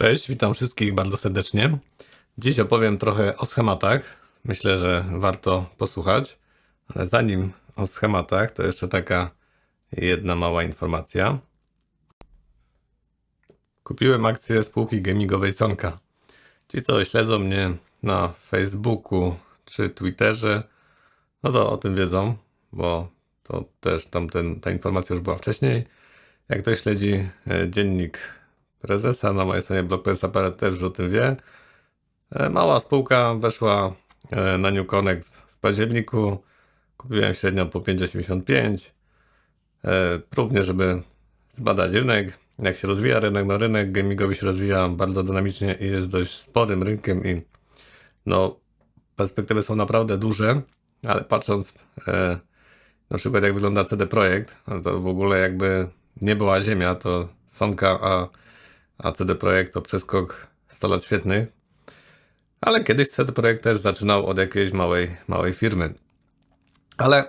Cześć, witam wszystkich bardzo serdecznie. Dziś opowiem trochę o schematach. Myślę, że warto posłuchać. Ale zanim o schematach, to jeszcze taka jedna mała informacja. Kupiłem akcję spółki gamingowej Sonka. Ci, co śledzą mnie na Facebooku czy Twitterze, no to o tym wiedzą, bo to też tamten, ta informacja już była wcześniej. Jak ktoś śledzi e, dziennik prezesa na mojej stronie blogpressa.pl też o tym wie. E, Mała spółka weszła e, na New Connect w październiku. Kupiłem średnio po 5,85. E, Próbnie, żeby zbadać rynek, jak się rozwija rynek. No rynek gamingowy się rozwija bardzo dynamicznie i jest dość sporym rynkiem i no perspektywy są naprawdę duże, ale patrząc na przykład jak wygląda CD Projekt, to w ogóle jakby nie była ziemia, to Sonka, a, a CD Projekt to przeskok 100 lat świetnych. Ale kiedyś CD Projekt też zaczynał od jakiejś małej, małej firmy. Ale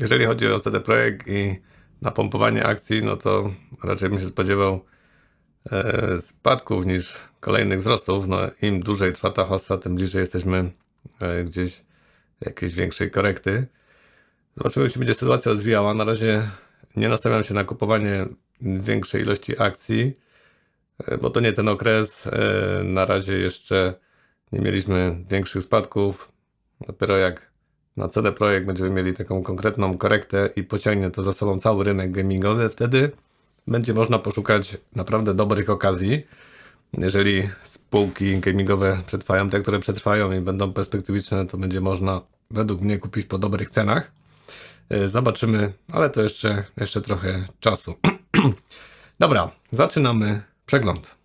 jeżeli chodzi o CD Projekt i napompowanie akcji, no to raczej bym się spodziewał e, spadków niż kolejnych wzrostów. No, Im dłużej trwa ta hossa, tym bliżej jesteśmy e, gdzieś jakiejś większej korekty. Zobaczymy, jak się będzie sytuacja rozwijała. Na razie nie nastawiam się na kupowanie większej ilości akcji, bo to nie ten okres. E, Na razie jeszcze nie mieliśmy większych spadków. Dopiero jak na CD Projekt będziemy mieli taką konkretną korektę i pociągnie to za sobą cały rynek gamingowy, wtedy będzie można poszukać naprawdę dobrych okazji. Jeżeli spółki gamingowe przetrwają, te, które przetrwają i będą perspektywiczne, to będzie można według mnie kupić po dobrych cenach. E, Zobaczymy, ale to jeszcze, jeszcze trochę czasu. Dobra, zaczynamy przegląd.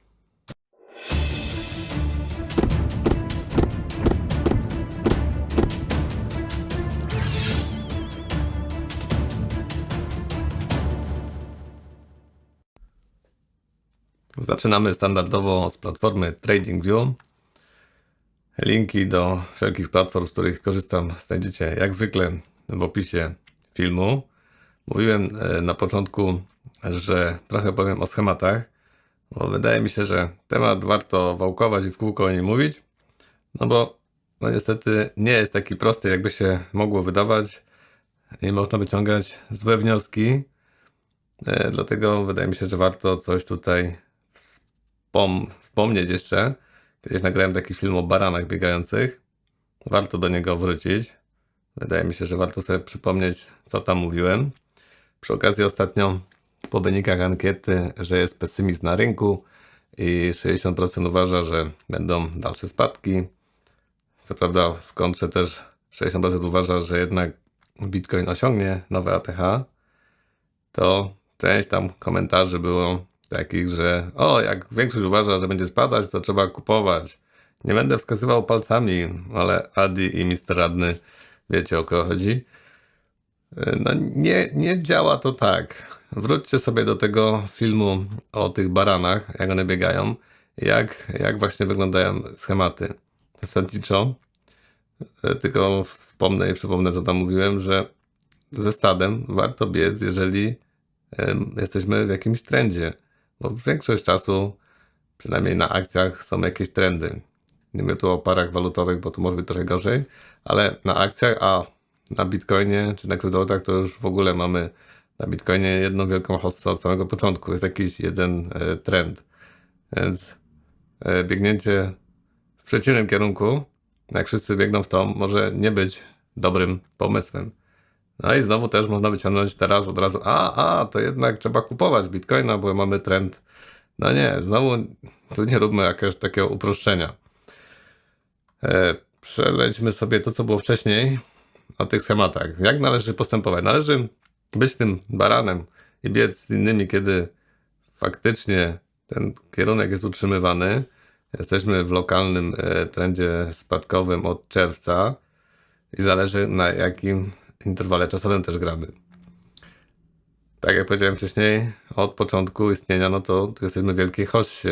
Zaczynamy standardowo z platformy TradingView. Linki do wszelkich platform, z których korzystam, znajdziecie jak zwykle w opisie filmu. Mówiłem e, na początku, że trochę powiem o schematach, bo wydaje mi się, że temat warto wałkować i w kółko o nim mówić, no bo no niestety nie jest taki prosty, jakby się mogło wydawać. Nie można wyciągać złe wnioski, E, dlatego wydaje mi się, że warto coś tutaj wspom- wspomnieć jeszcze. Kiedyś nagrałem taki film o baranach biegających. Warto do niego wrócić. Wydaje mi się, że warto sobie przypomnieć, co tam mówiłem. Przy okazji ostatnio po wynikach ankiety, że jest pesymizm na rynku i 60% uważa, że będą dalsze spadki. Co prawda w kontrze też 60% uważa, że jednak Bitcoin osiągnie nowe ATH. To część tam komentarzy było takich, że o, jak większość uważa, że będzie spadać, to trzeba kupować. Nie będę wskazywał palcami, ale Adi i Mr. Radny wiecie o kogo chodzi. No nie, nie działa to tak. Wróćcie sobie do tego filmu o tych baranach, jak one biegają, jak, jak właśnie wyglądają schematy. Zasadniczo, e, tylko wspomnę i przypomnę, co tam mówiłem, że ze stadem warto biec, jeżeli jesteśmy w jakimś trendzie. Bo większość czasu, przynajmniej na akcjach, są jakieś trendy. Nie mówię tu o parach walutowych, bo to może być trochę gorzej, ale na akcjach, a na Bitcoinie czy na kryptowalutach to już w ogóle mamy na Bitcoinie jedną wielką hossę od samego początku. Jest jakiś jeden e, trend. Więc e, biegnięcie w przeciwnym kierunku, jak wszyscy biegną w to, może nie być dobrym pomysłem. No i znowu też można wyciągnąć teraz od razu, a, a, to jednak trzeba kupować Bitcoina, bo mamy trend. No nie, znowu tu nie róbmy jakiegoś takiego uproszczenia. E, przelećmy sobie to, co było wcześniej o tych schematach. Jak należy postępować? Należy być tym baranem i biec z innymi, kiedy faktycznie ten kierunek jest utrzymywany. Jesteśmy w lokalnym e, trendzie spadkowym od czerwca i zależy na jakim interwale czasowym też gramy. Tak jak powiedziałem wcześniej, od początku istnienia, no to jesteśmy w wielkiej hossie,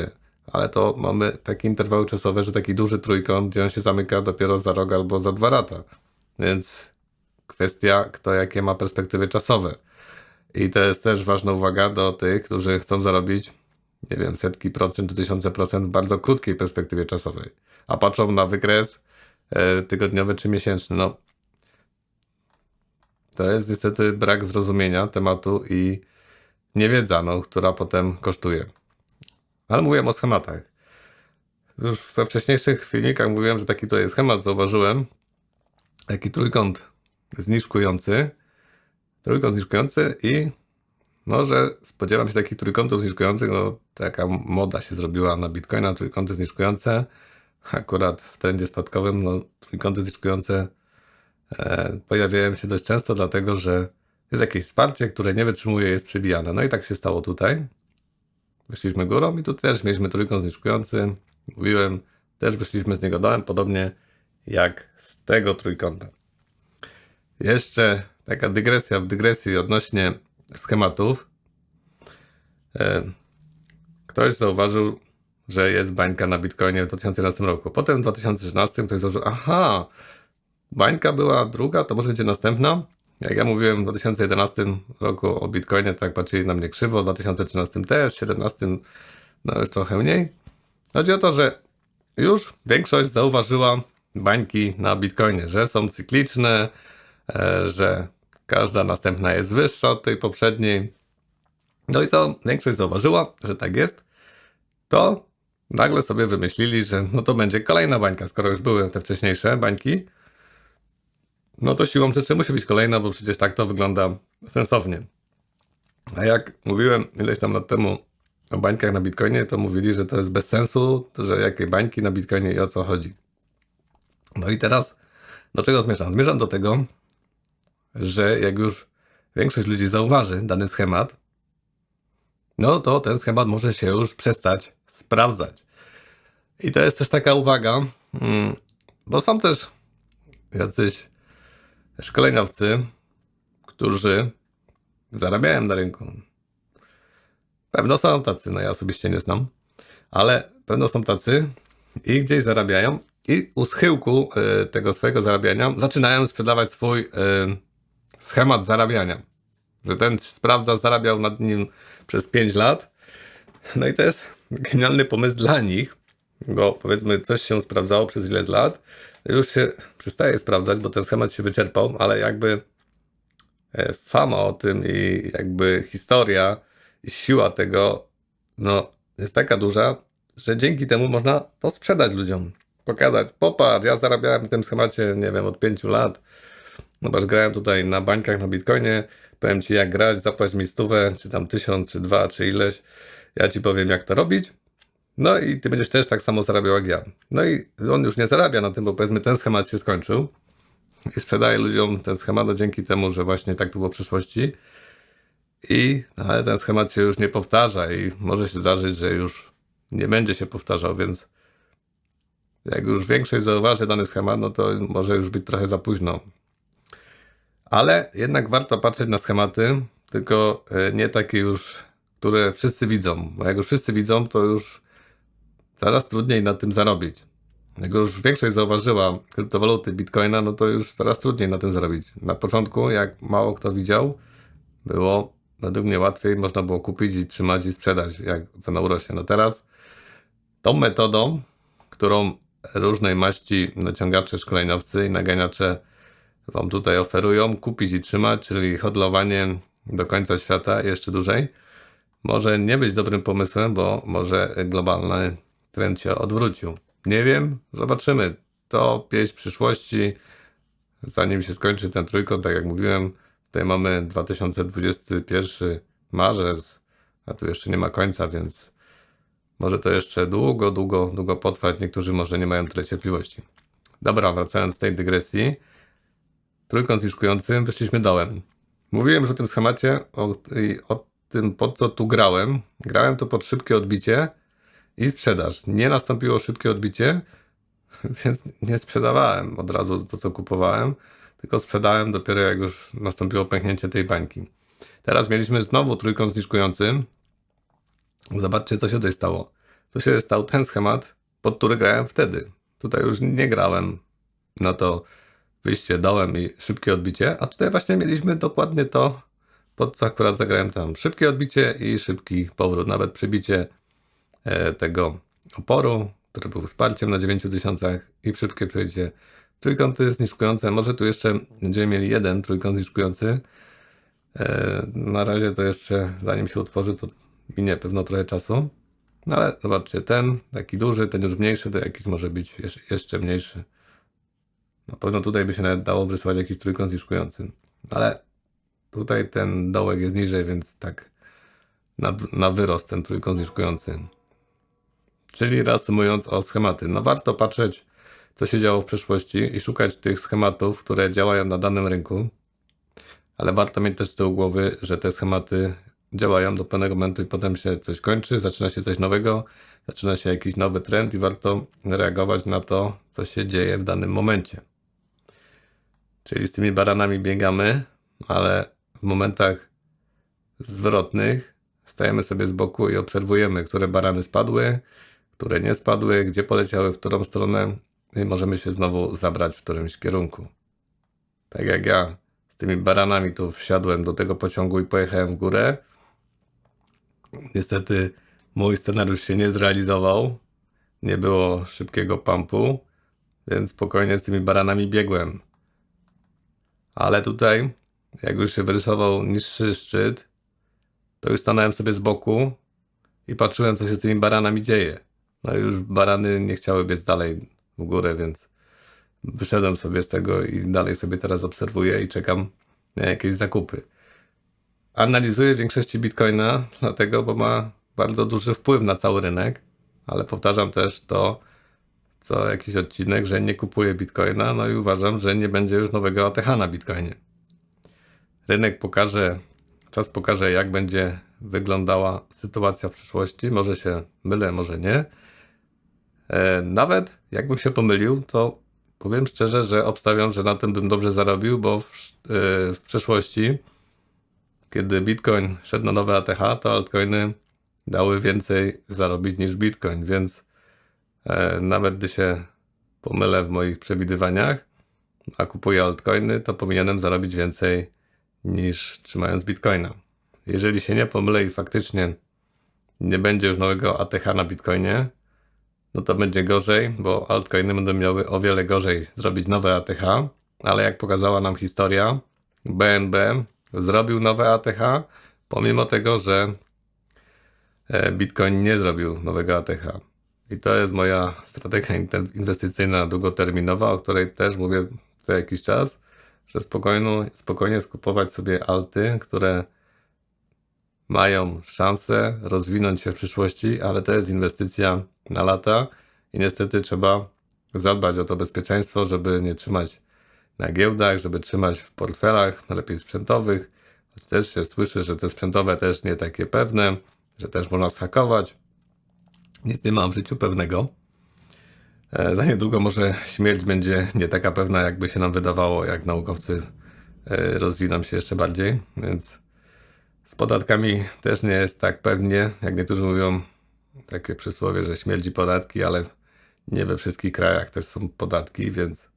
ale to mamy takie interwały czasowe, że taki duży trójkąt, gdzie on się zamyka dopiero za rok albo za dwa lata. Więc kwestia, kto jakie ma perspektywy czasowe. I to jest też ważna uwaga do tych, którzy chcą zarobić nie wiem, setki procent czy tysiące procent w bardzo krótkiej perspektywie czasowej. A patrzą na wykres e, tygodniowy czy miesięczny. No, to jest niestety brak zrozumienia tematu i niewiedza, no, która potem kosztuje. Ale mówiłem o schematach. Już we wcześniejszych filmikach mówiłem, że taki to jest schemat, zauważyłem. Taki trójkąt zniżkujący. Trójkąt zniżkujący i no, że spodziewam się takich trójkątów zniżkujących, no taka moda się zrobiła na Bitcoina, trójkąty zniżkujące. Akurat w trendzie spadkowym, no trójkąty zniżkujące e, pojawiają się dość często, dlatego że jest jakieś wsparcie, które nie wytrzymuje, jest przybijane. No i tak się stało tutaj. Wyszliśmy górą i tu też mieliśmy trójkąt zniżkujący. Mówiłem, też wyszliśmy z niego dołem, podobnie jak z tego trójkąta. Jeszcze taka dygresja w dygresji odnośnie schematów. E, Ktoś zauważył, że jest bańka na Bitcoinie w 2011 roku. Potem w 2013 ktoś zauważył, aha, bańka była druga, to może będzie następna. Jak ja mówiłem w 2011 roku o Bitcoinie, tak patrzyli na mnie krzywo, w 2013 też, w 2017 no już trochę mniej. Chodzi o to, że już większość zauważyła bańki na Bitcoinie, że są cykliczne, że każda następna jest wyższa od tej poprzedniej. No i co większość zauważyła, że tak jest, to nagle sobie wymyślili, że no to będzie kolejna bańka, skoro już były te wcześniejsze bańki, no to siłą rzeczy musi być kolejna, bo przecież tak to wygląda sensownie. A jak mówiłem ileś tam lat temu o bańkach na Bitcoinie, to mówili, że to jest bez sensu, że jakie bańki na Bitcoinie i o co chodzi. No i teraz do czego zmierzam? Zmierzam do tego, że jak już większość ludzi zauważy dany schemat, no to ten schemat może się już przestać sprawdzać. I to jest też taka uwaga, mm, bo są też jacyś szkoleniowcy, którzy zarabiają na rynku. Pewno są tacy, no ja osobiście nie znam, ale pewno są tacy i gdzieś zarabiają i u schyłku y, tego swojego zarabiania zaczynają sprzedawać swój y, schemat zarabiania. Że ten sprawdza, zarabiał nad nim przez 5 lat. No i to jest genialny pomysł dla nich, bo powiedzmy coś się sprawdzało przez ileś lat, już się przestaje sprawdzać, bo ten schemat się wyczerpał, ale jakby e, fama o tym i jakby historia i siła tego, no jest taka duża, że dzięki temu można to sprzedać ludziom. Pokazać, popatrz, ja zarabiałem w tym schemacie, nie wiem, od 5 lat, no bo grałem tutaj na bańkach, na Bitcoinie. Powiem ci jak grać, zapłać mi stówę, czy tam tysiąc, czy dwa, czy ileś. Ja ci powiem jak to robić. No i ty będziesz też tak samo zarabiał jak ja. No i on już nie zarabia na tym, bo powiedzmy ten schemat się skończył. I sprzedaje ludziom ten schemat no dzięki temu, że właśnie tak to było w przyszłości. I, no ale ten schemat się już nie powtarza i może się zdarzyć, że już nie będzie się powtarzał, więc jak już większość zauważy dany schemat, no to może już być trochę za późno. Ale jednak warto patrzeć na schematy, tylko e, nie takie już, które wszyscy widzą. Bo jak już wszyscy widzą, to już coraz trudniej na tym zarobić. Jak już większość zauważyła kryptowaluty Bitcoina, no to już coraz trudniej na tym zarobić. Na początku, jak mało kto widział, było według mnie łatwiej, można było kupić i trzymać i sprzedać, jak cena urośnie. No teraz tą metodą, którą różnej maści naciągacze, szkoleniowcy i naganiacze Wam tutaj oferują, kupić i trzymać, czyli hodlowanie do końca świata jeszcze dłużej, może nie być dobrym pomysłem, bo może globalny trend się odwrócił. Nie wiem, zobaczymy. To pieśń przyszłości. Zanim się skończy ten trójkąt, tak jak mówiłem, tutaj mamy 2021 marzec, a tu jeszcze nie ma końca, więc może to jeszcze długo, długo, długo potrwać. Niektórzy może nie mają tyle cierpliwości. Dobra, wracając z tej dygresji trójkąt zniżkujący, wyszliśmy dołem. Mówiłem już o tym schemacie, o, o tym po co tu grałem. Grałem to pod szybkie odbicie i sprzedaż. Nie nastąpiło szybkie odbicie, więc nie sprzedawałem od razu to, co kupowałem, tylko sprzedałem dopiero jak już nastąpiło pęknięcie tej bańki. Teraz mieliśmy znowu trójkąt zniżkujący. Zobaczcie, co się tutaj stało. To się stał ten schemat, pod który grałem wtedy. Tutaj już nie grałem na to wyjście dołem i szybkie odbicie, a tutaj właśnie mieliśmy dokładnie to, pod co akurat zagrałem tam. Szybkie odbicie i szybki powrót, nawet przybicie e, tego oporu, który był wsparciem na 9000 i szybkie przejście trójkąty zniszkujące. Może tu jeszcze będziemy mieli jeden trójkąt zniszkujący. E, Na razie to jeszcze, zanim się utworzy, to minie pewno trochę czasu. No ale zobaczcie, ten taki duży, ten już mniejszy, to jakiś może być jeszcze mniejszy. Na pewno tutaj by się nawet dało wyrysować jakiś trójkąt zniszkujący. Ale tutaj ten dołek jest niżej, więc tak na, na wyrost ten trójkąt zniszkujący. Czyli reasumując o schematy. No warto patrzeć, co się działo w przeszłości i szukać tych schematów, które działają na danym rynku. Ale warto mieć też z tyłu głowy, że te schematy działają do pewnego momentu i potem się coś kończy, zaczyna się coś nowego, zaczyna się jakiś nowy trend i warto reagować na to, co się dzieje w danym momencie. Czyli z tymi baranami biegamy, ale w momentach zwrotnych stajemy sobie z boku i obserwujemy, które barany spadły, które nie spadły, gdzie poleciały, w którą stronę i możemy się znowu zabrać w którymś kierunku. Tak jak ja z tymi baranami tu wsiadłem do tego pociągu i pojechałem w górę. Niestety mój scenariusz się nie zrealizował. Nie było szybkiego pumpu, więc spokojnie z tymi baranami biegłem. Ale tutaj, jak już się wyrysował niższy szczyt, to już stanąłem sobie z boku i patrzyłem, co się z tymi baranami dzieje. No już barany nie chciały biec dalej w górę, więc wyszedłem sobie z tego i dalej sobie teraz obserwuję i czekam na jakieś zakupy. Analizuję w większości Bitcoina, dlatego, bo ma bardzo duży wpływ na cały rynek, ale powtarzam też to, co jakiś odcinek, że nie kupuję Bitcoina, no i uważam, że nie będzie już nowego ATH na Bitcoinie. Rynek pokaże, czas pokaże, jak będzie wyglądała sytuacja w przyszłości. Może się mylę, może nie. E, Nawet jakbym się pomylił, to powiem szczerze, że obstawiam, że na tym bym dobrze zarobił, bo w, e, w przeszłości, kiedy Bitcoin szedł na nowe ATH, to altcoiny dały więcej zarobić niż Bitcoin, więc nawet gdy się pomylę w moich przewidywaniach, a kupuję altcoiny, to powinienem zarobić więcej niż trzymając Bitcoina. Jeżeli się nie pomylę i faktycznie nie będzie już nowego ATH na Bitcoinie, no to będzie gorzej, bo altcoiny będą miały o wiele gorzej zrobić nowe ATH, ale jak pokazała nam historia, BNB zrobił nowe ATH, pomimo tego, że e, Bitcoin nie zrobił nowego ATH. I to jest moja strategia inwestycyjna długoterminowa, o której też mówię co jakiś czas, że spokojno, spokojnie skupować sobie alty, które mają szansę rozwinąć się w przyszłości, ale to jest inwestycja na lata i niestety trzeba zadbać o to bezpieczeństwo, żeby nie trzymać na giełdach, żeby trzymać w portfelach, lepiej sprzętowych. Choć też się słyszy, że te sprzętowe też nie takie pewne, że też można schakować. Nic nie mam w życiu pewnego. E, Za niedługo może śmierć będzie nie taka pewna, jakby się nam wydawało, jak naukowcy e, rozwiną się jeszcze bardziej, więc z podatkami też nie jest tak pewnie, jak niektórzy mówią, takie przysłowie, że śmierdzi podatki, ale nie we wszystkich krajach też są podatki, więc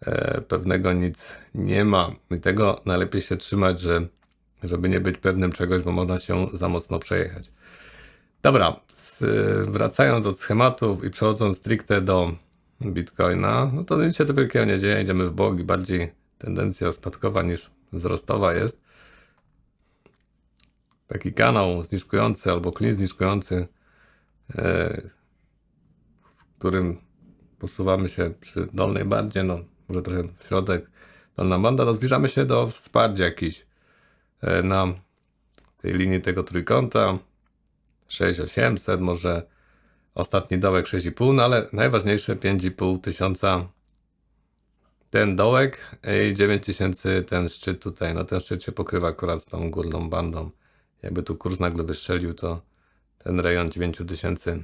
e, pewnego nic nie ma. I tego najlepiej się trzymać, że, żeby nie być pewnym czegoś, bo można się za mocno przejechać. Dobra, z, wracając od schematów i przechodząc stricte do Bitcoina, no to nic się to wielkiego nie dzieje, idziemy w bok i bardziej tendencja spadkowa niż wzrostowa jest. Taki kanał zniżkujący albo klin zniżkujący, e, w którym posuwamy się przy dolnej bandzie, no może trochę w środek, dolna banda, no zbliżamy się do wsparcia jakiś e, na tej linii tego trójkąta 6800, może ostatni dołek 6,5, no ale najważniejsze 5,5 tysiąca ten dołek i 9000 ten szczyt tutaj, no ten szczyt się pokrywa akurat z tą górną bandą. Jakby tu kurs nagle wystrzelił, to ten rejon 9000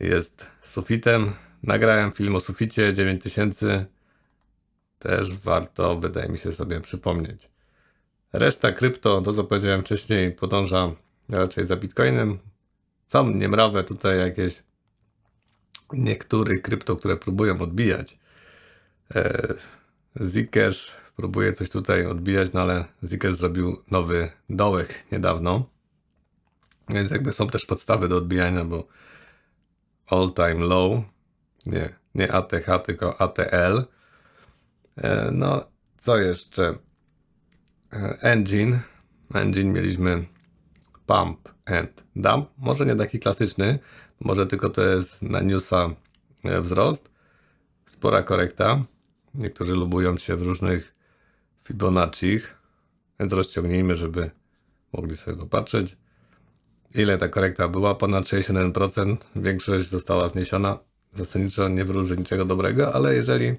jest sufitem. Nagrałem film o suficie 9000. Też warto, wydaje mi się, sobie przypomnieć. Reszta krypto, to co powiedziałem wcześniej, podąża raczej za Bitcoinem. Są niemrawe tutaj jakieś niektórych krypto, które próbują odbijać. E, Zcash próbuje coś tutaj odbijać, no ale Zcash zrobił nowy dołek niedawno. Więc jakby są też podstawy do odbijania, bo all time low, nie, nie ATH, tylko ATL. E, No, co jeszcze? E, Engine. Engine mieliśmy pump and dump. Może nie taki klasyczny, może tylko to jest na newsa e, wzrost. Spora korekta. Niektórzy lubują się w różnych Fibonacci, więc rozciągnijmy, żeby mogli sobie popatrzeć. Ile ta korekta była? Ponad 61%. Większość została zniesiona. Zasadniczo nie wróży niczego dobrego, ale jeżeli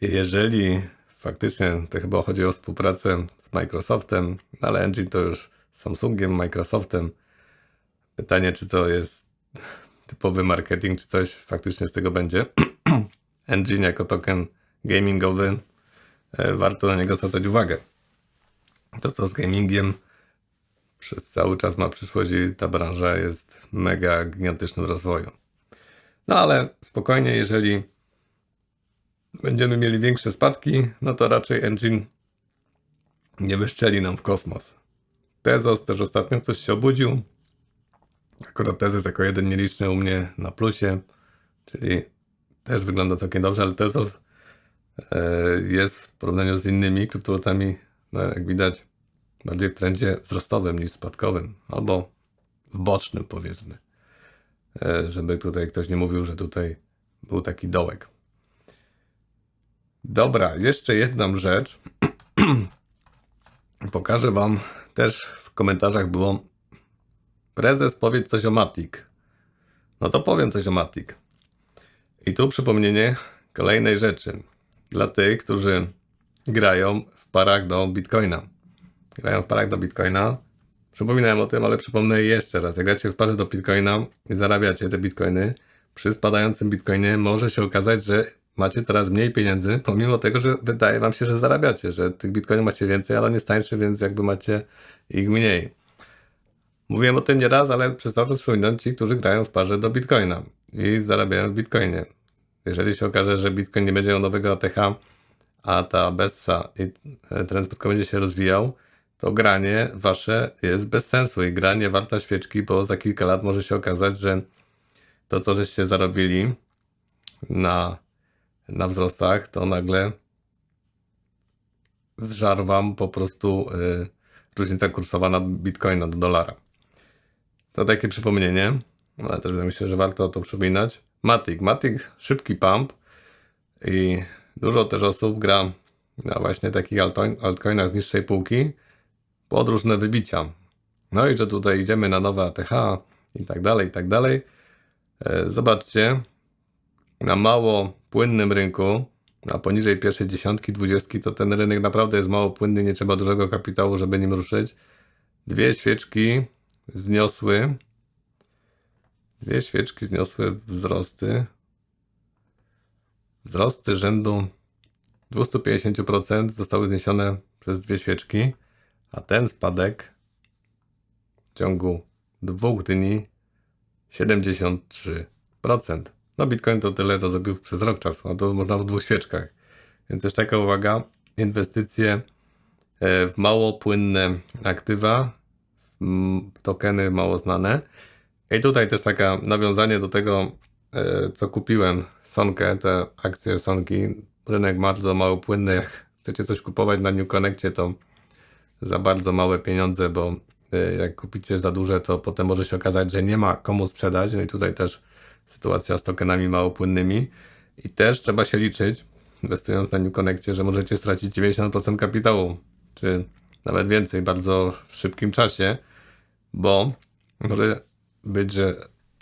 jeżeli faktycznie to chyba chodzi o współpracę z Microsoftem, ale Engine to już Samsungiem, Microsoftem. Pytanie, czy to jest typowy marketing, czy coś faktycznie z tego będzie. Engine jako token gamingowy, e, warto na niego zwracać uwagę. To, co z gamingiem przez cały czas ma przyszłość i ta branża jest mega gigantycznym rozwoju. No ale spokojnie, jeżeli będziemy mieli większe spadki, no to raczej engine nie wyszczeli nam w kosmos. Tezos też ostatnio coś się obudził. Akurat Tezos jako jeden nieliczny u mnie na plusie, czyli też wygląda całkiem dobrze, ale Tezos e, jest w porównaniu z innymi kryptowalutami, no jak widać, bardziej w trendzie wzrostowym niż spadkowym, albo w bocznym powiedzmy. E, Żeby tutaj ktoś nie mówił, że tutaj był taki dołek. Dobra, jeszcze jedną rzecz. Pokażę Wam też w komentarzach było prezes powiedz coś o Matic. No to powiem coś o Matic. I tu przypomnienie kolejnej rzeczy. Dla tych, którzy grają w parach do Bitcoina. Grają w parach do Bitcoina. Przypominałem o tym, ale przypomnę jeszcze raz. Jak gracie w parze do Bitcoina i zarabiacie te Bitcoiny, przy spadającym Bitcoinie może się okazać, że macie coraz mniej pieniędzy, pomimo tego, że wydaje wam się, że zarabiacie, że tych Bitcoinów macie więcej, ale nie stańczy, więc jakby macie ich mniej. Mówiłem o tym nieraz, ale przez cały czas ci, którzy grają w parze do Bitcoina i zarabiają w Bitcoinie. Jeżeli się okaże, że Bitcoin nie będzie miał nowego ATH, a ta Bessa i e, trend spadkowy będzie się rozwijał, to granie wasze jest bez sensu i granie warta świeczki, bo za kilka lat może się okazać, że to, co żeście zarobili na, na wzrostach, to nagle zżar wam po prostu y, różnica kursowa na bitcoina do dolara. To takie przypomnienie, ale też myślę, że warto to przypominać. Matic. Matic, szybki pump i dużo też osób gra na właśnie takich altcoin, altcoinach z niższej półki pod różne wybicia. No i że tutaj idziemy na nowe ATH i tak dalej, i tak dalej. E, Zobaczcie, na mało płynnym rynku, na poniżej pierwszej dziesiątki, dwudziestki, to ten rynek naprawdę jest mało płynny, nie trzeba dużego kapitału, żeby nim ruszyć. Dwie świeczki zniosły, dwie świeczki zniosły wzrosty, wzrosty rzędu 250% zostały zniesione przez dwie świeczki, a ten spadek w ciągu dwóch dni 73%. No Bitcoin to tyle to zrobił przez rok czasu, a to można w dwóch świeczkach. Więc też taka uwaga, inwestycje e, w mało płynne aktywa, tokeny mało znane. I tutaj też taka nawiązanie do tego, e, co kupiłem, Sonkę, te akcje Sonki. Rynek bardzo mało płynny. Jak chcecie coś kupować na New Connectie, to za bardzo małe pieniądze, bo y, jak kupicie za duże, to potem może się okazać, że nie ma komu sprzedać. No i tutaj też sytuacja z tokenami małopłynnymi. I też trzeba się liczyć, inwestując na New Connectie, że możecie stracić 90% kapitału, czy nawet więcej, bardzo w szybkim czasie, bo może być, że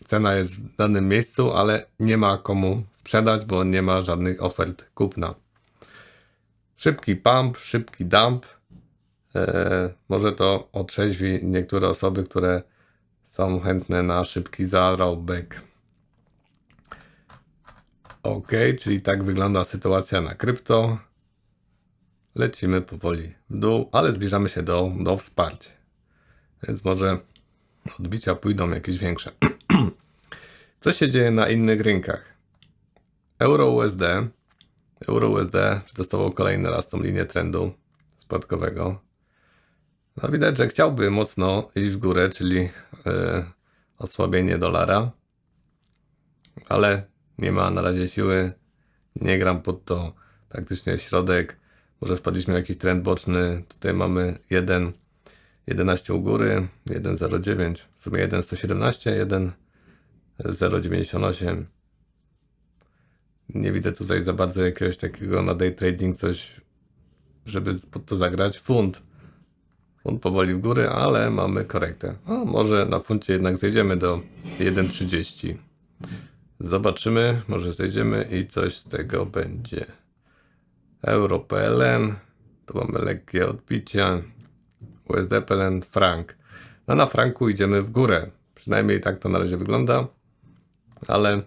cena jest w danym miejscu, ale nie ma komu sprzedać, bo nie ma żadnych ofert kupna. Szybki pump, szybki dump, E, może to otrzeźwi niektóre osoby, które są chętne na szybki zarobek. Ok, czyli tak wygląda sytuacja na krypto. Lecimy powoli w dół, ale zbliżamy się do, do wsparcia. Więc może odbicia pójdą jakieś większe. Co się dzieje na innych rynkach? Euro USD. Euro USD przetestował kolejny raz tą linię trendu spadkowego. No widać, że chciałby mocno iść w górę, czyli e, osłabienie dolara, ale nie ma na razie siły. Nie gram pod to praktycznie środek. Może wpadliśmy w jakiś trend boczny. Tutaj mamy 1, 11 u góry, 1,09, w sumie 1,117, 1,098. Nie widzę tutaj za bardzo jakiegoś takiego na day trading coś, żeby pod to zagrać. Funt. Funt powoli w górę, ale mamy korektę. A może na funcie jednak zejdziemy do 1,30. Zobaczymy, może zejdziemy i coś z tego będzie. Euro PLN, tu mamy lekkie odbicia. USD PLN, frank. No na franku idziemy w górę. Przynajmniej tak to na razie wygląda. Ale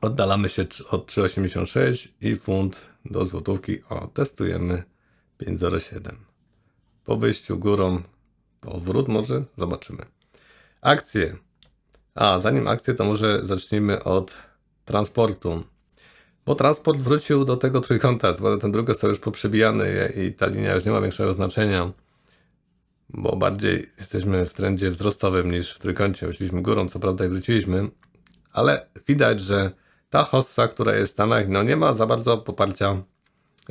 oddalamy się od 3,86 i funt do złotówki. O, testujemy 5,07. Po wyjściu górą, powrót może? Zobaczymy. Akcje. A, zanim akcje, to może zacznijmy od transportu. Bo transport wrócił do tego trójkąta, zwłaszcza ten drugi został już poprzebijany i ta linia już nie ma większego znaczenia, bo bardziej jesteśmy w trendzie wzrostowym niż w trójkącie. Wróciliśmy górą, co prawda i wróciliśmy, ale widać, że ta hossa, która jest w Stanach, no nie ma za bardzo poparcia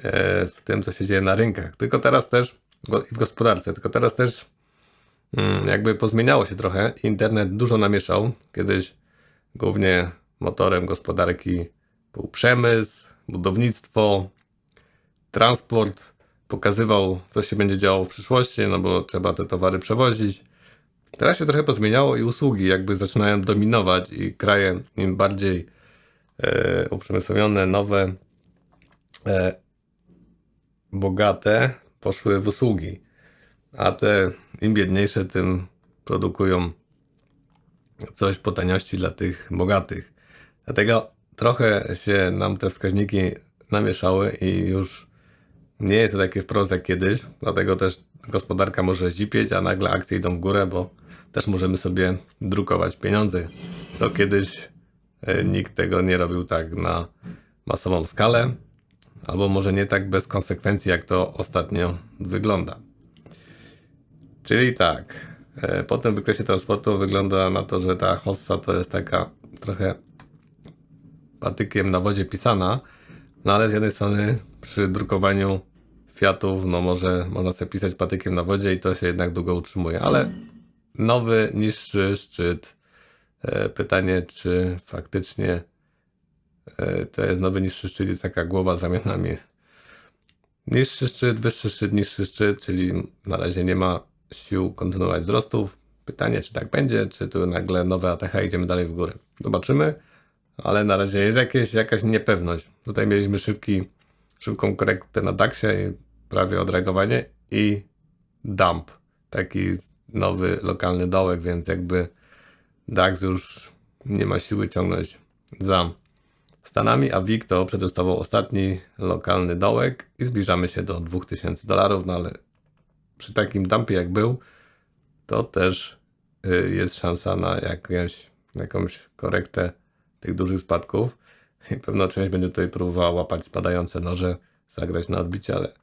e, w tym, co się dzieje na rynkach. Tylko teraz też, i w gospodarce, tylko teraz też jakby pozmieniało się trochę. Internet dużo namieszał. Kiedyś głównie motorem gospodarki był przemysł, budownictwo, transport. Pokazywał, co się będzie działo w przyszłości, no bo trzeba te towary przewozić. Teraz się trochę pozmieniało i usługi jakby zaczynają dominować i kraje im bardziej e, uprzemysłowione, nowe, e, bogate poszły w usługi. A te im biedniejsze, tym produkują coś po taniości dla tych bogatych. Dlatego trochę się nam te wskaźniki namieszały i już nie jest to takie wprost jak kiedyś. Dlatego też gospodarka może zipieć, a nagle akcje idą w górę, bo też możemy sobie drukować pieniądze. Co kiedyś e, nikt tego nie robił tak na masową skalę, albo może nie tak bez konsekwencji, jak to ostatnio wygląda. Czyli tak, e, po tym wykresie transportu wygląda na to, że ta hossa to jest taka trochę patykiem na wodzie pisana, no ale z jednej strony przy drukowaniu Fiatów, no może można sobie pisać patykiem na wodzie i to się jednak długo utrzymuje, ale nowy, niższy szczyt. E, Pytanie, czy faktycznie e, to jest nowy, niższy szczyt i taka głowa z ramionami. Niższy szczyt, wyższy szczyt, niższy szczyt, czyli na razie nie ma sił kontynuować wzrostów. Pytanie, czy tak będzie, czy tu nagle nowe ATH idziemy dalej w górę. Zobaczymy, ale na razie jest jakieś, jakaś niepewność. Tutaj mieliśmy szybki, szybką korektę na DAX-ie i prawie odreagowanie i dump. Taki nowy lokalny dołek, więc jakby DAX już nie ma siły ciągnąć za Stanami, a WIG to przetestował ostatni lokalny dołek i zbliżamy się do 2000 dolarów, no ale przy takim dumpie jak był, to też y, jest szansa na jakąś, jakąś korektę tych dużych spadków. I pewno część będzie tutaj próbowała łapać spadające noże, zagrać na odbicie, ale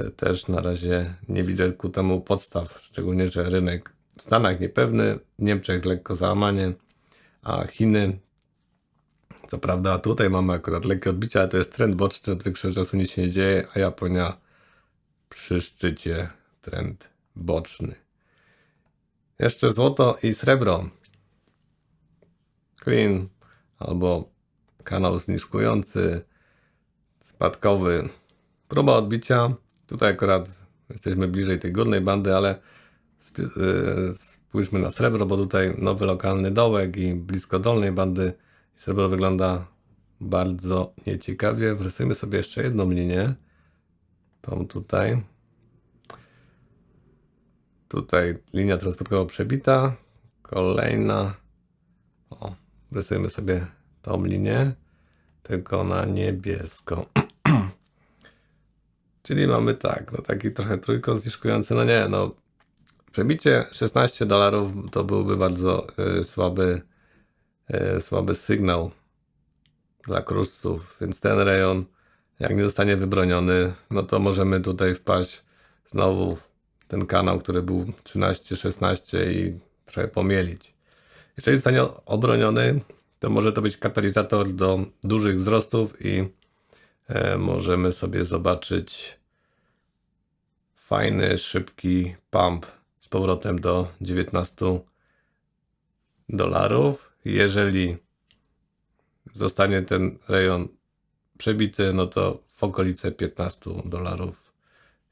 y, też na razie nie widzę ku temu podstaw, szczególnie, że rynek w Stanach niepewny, Niemczech lekko załamanie, a Chiny co prawda tutaj mamy akurat lekkie odbicie, ale to jest trend boczny, od większego czasu nic się nie dzieje, a Japonia przy szczycie trend boczny. Jeszcze złoto i srebro. Clean albo kanał zniżkujący, spadkowy. Próba odbicia. Tutaj akurat jesteśmy bliżej tej górnej bandy, ale yy, spójrzmy na srebro, bo tutaj nowy lokalny dołek i blisko dolnej bandy. Srebro wygląda bardzo nieciekawie. Wrysujmy sobie jeszcze jedną linię. Tą tutaj. Tutaj linia transportowa przebita. Kolejna. O, rysujemy sobie tą linię, tylko na niebiesko. Czyli mamy tak, no taki trochę trójkąt zniżkujący. No nie, no przebicie 16 dolarów to byłby bardzo y, słaby, y, słaby sygnał dla kruszców, więc ten rejon jak nie zostanie wybroniony, no to możemy tutaj wpaść znowu ten kanał, który był 13, 16 i trochę pomielić. Jeżeli zostanie obroniony, to może to być katalizator do dużych wzrostów i e, możemy sobie zobaczyć fajny, szybki pump z powrotem do 19 dolarów. Jeżeli zostanie ten rejon przebity, no to w okolice 15 dolarów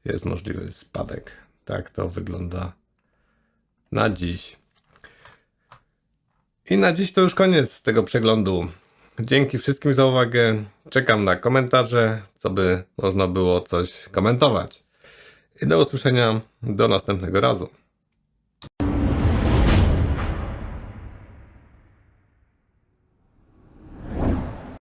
jest możliwy spadek. Tak to wygląda na dziś. I na dziś to już koniec tego przeglądu. Dzięki wszystkim za uwagę. Czekam na komentarze, co by można było coś komentować. I do usłyszenia do następnego razu.